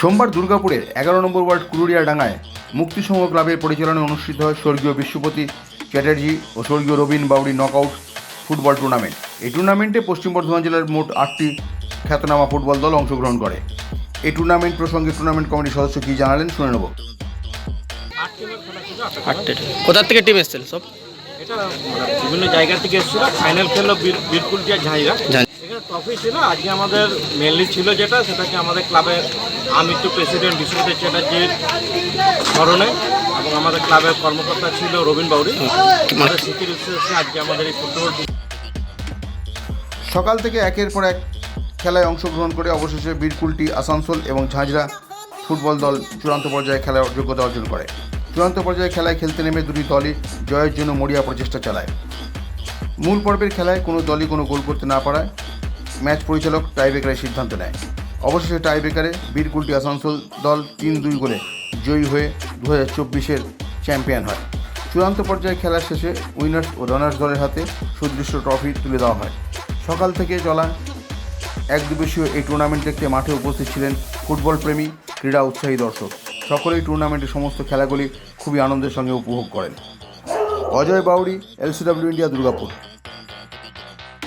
সোমবার দুর্গাপুরের এগারো নম্বর ওয়ার্ড কুরুরিয়া ডাঙ্গায় মুক্তিসংঘ ক্লাবের পরিচালনায় অনুষ্ঠিত হয় স্বর্গীয় বিশ্বপতি চ্যাটার্জি ও স্বর্গীয় Rabin Bauri knockout football tournament. এই টুর্নামেন্টে পশ্চিম বর্ধমান জেলার মোট আটটি খ্যাতনামা ফুটবল দল অংশগ্রহণ করে। এই টুর্নামেন্ট প্রসঙ্গে টুর্নামেন্ট কমিটির সদস্য কী জানালেন শুনে নেব। কোথার থেকে টিম এসেছিল সব? এটা বিভিন্ন জায়গা থেকে এসেছিল। ফাইনাল খেললো বীর বীরকুলটিয়া ঝাঁইরা। এখানে ট্রফি ছিল। আজকে আমাদের মেনলি ছিল যেটা সেটাকে আমাদের ক্লাবের আমৃত্যু প্রেসিডেন্ট বিশ্বজিৎ চ্যাটার্জির স্মরণে এবং আমাদের ক্লাবের কর্মকর্তা ছিল রবীন বাউরি আমাদের স্মৃতির উদ্দেশ্যে আজকে আমাদের এই ফুটবল সকাল থেকে একের পর এক খেলায় অংশগ্রহণ করে অবশেষে বীরকুলটি আসানসোল এবং ঝাঁঝরা ফুটবল দল চূড়ান্ত পর্যায়ে খেলার যোগ্যতা অর্জন করে। চূড়ান্ত পর্যায়ে খেলায় খেলতে নেমে দুটি দলই জয়ের জন্য মরিয়া প্রচেষ্টা চালায়। মূল পর্বের খেলায় কোনো দলই কোনো গোল করতে না পারায়, ম্যাচ পরিচালক টাইব্রেকারের সিদ্ধান্ত নেয়। অবশেষে টাইব্রেকারে বীরকুলটি আসানসোল দল তিন দুই গোলে জয়ী হয়ে দু হাজার চব্বিশের চ্যাম্পিয়ন হয়। চূড়ান্ত পর্যায়ে খেলার শেষে উইনার্স ও রানার্স দলের হাতে সুদৃশ্য ট্রফি তুলে দেওয়া হয়। সকাল থেকে চলা এক দিবসীয় এই টুর্নামেন্ট দেখতে মাঠে উপস্থিত ছিলেন ফুটবল প্রেমী ক্রীড়া উৎসাহী দর্শক। সকলেই টুর্নামেন্টের সমস্ত খেলাগুলি খুবই আনন্দের সঙ্গে উপভোগ করেন। Ajay Bauri LCW India Durgapur.